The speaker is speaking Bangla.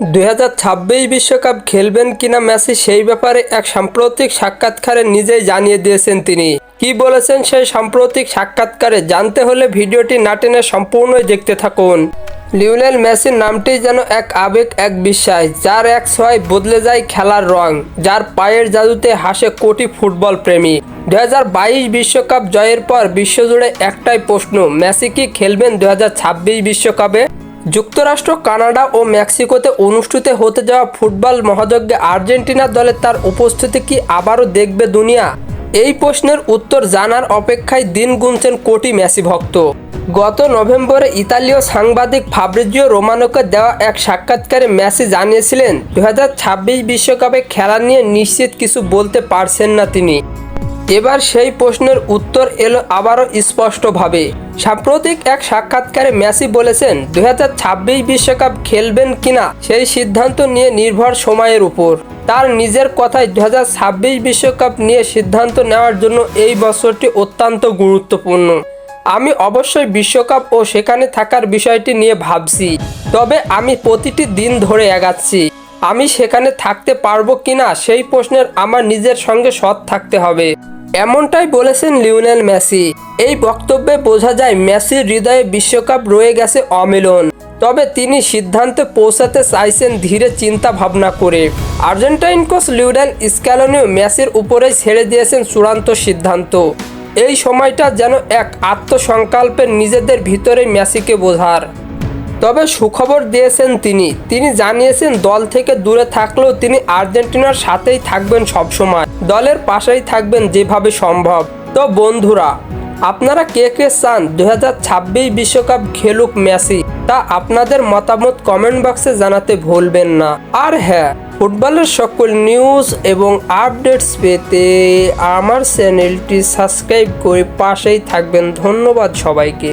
দুই বিশ্বকাপ খেলবেন কিনা মেসি সেই ব্যাপারে এক সাম্প্রতিক সাক্ষাৎকারে নিজেই জানিয়ে দিয়েছেন তিনি। কি বলেছেন সেই সাম্প্রতিক সাক্ষাৎকারে জানতে হলে ভিডিওটি না টেনে সম্পূর্ণই দেখতে থাকুন। লিওনেল মেসির নামটি যেন এক আবেগ, এক বিশ্বাস, যার এক ছয় বদলে যায় খেলার রং, যার পায়ের জাদুতে হাসে কোটি ফুটবল প্রেমী। দু বিশ্বকাপ জয়ের পর বিশ্বজুড়ে একটাই প্রশ্ন, মেসি কি খেলবেন দু বিশ্বকাপে? যুক্তরাষ্ট্র, কানাডা ও মেক্সিকোতে অনুষ্ঠিত হতে যাওয়া ফুটবল মহাযজ্ঞে আর্জেন্টিনা দলে তার উপস্থিতি কি আবারও দেখবে দুনিয়া? এই প্রশ্নের উত্তর জানার অপেক্ষায় দিন গুনছেন কোটি মেসি ভক্ত। গত নভেম্বরে ইতালীয় সাংবাদিক ফাব্রিজিও রোমানোকে দেওয়া এক সাক্ষাৎকারে মেসি জানিয়েছিলেন দু বিশ্বকাপে খেলা নিয়ে নিশ্চিত কিছু বলতে পারছেন না তিনি। এবার সেই প্রশ্নের উত্তর এলো আবারও স্পষ্টভাবে। সাম্প্রতিক এক সাক্ষাৎকারে মেসি বলেছেন দু বিশ্বকাপ খেলবেন কিনা সেই সিদ্ধান্ত নিয়ে নির্ভর সময়ের উপর। তার নিজের কথায় দু বিশ্বকাপ নিয়ে সিদ্ধান্ত নেওয়ার জন্য এই বছরটি অত্যন্ত গুরুত্বপূর্ণ। আমি অবশ্যই বিশ্বকাপ ও সেখানে থাকার বিষয়টি নিয়ে ভাবছি, তবে আমি প্রতিটি দিন ধরে এগাচ্ছি। আমি সেখানে থাকতে পারব কিনা সেই প্রশ্নের আমার নিজের সঙ্গে সৎ থাকতে হবে। এমনটাই বলেছেন লিওনেল মেসি। এই বক্তব্যে বোঝা যায় মেসির হৃদয়ে বিশ্বকাপ রয়ে গেছে অমিলন। তবে তিনি সিদ্ধান্তে পৌঁছাতে চাইছেন ধীরে চিন্তা ভাবনা করে। আর্জেন্টাইন কোচ লিওনেল স্ক্যালোনিও মেসির উপরেই ছেড়ে দিয়েছেন চূড়ান্ত সিদ্ধান্ত। এই সময়টা যেন এক আত্মসংকল্পের নিজেদের ভিতরে মেসিকে বোঝার। তবে সুখবর দিয়েছেন তিনি। তিনি জানিয়েছেন, দল থেকে দূরে থাকলেও তিনি আর্জেন্টিনার সাথেই থাকবেন সবসময়। দলের পাশেই থাকবেন যেভাবে সম্ভব। তো বন্ধুরা, আপনারা কে কে চান দু বিশ্বকাপ খেলুক মেসি, তা আপনাদের মতামত কমেন্ট বক্সে জানাতে ভুলবেন না। আর হ্যাঁ ফুটবলের সকল নিউজ এবং আপডেটস পেতে আমার চ্যানেলটি সাবস্ক্রাইব করে পাশেই থাকবেন। ধন্যবাদ সবাইকে।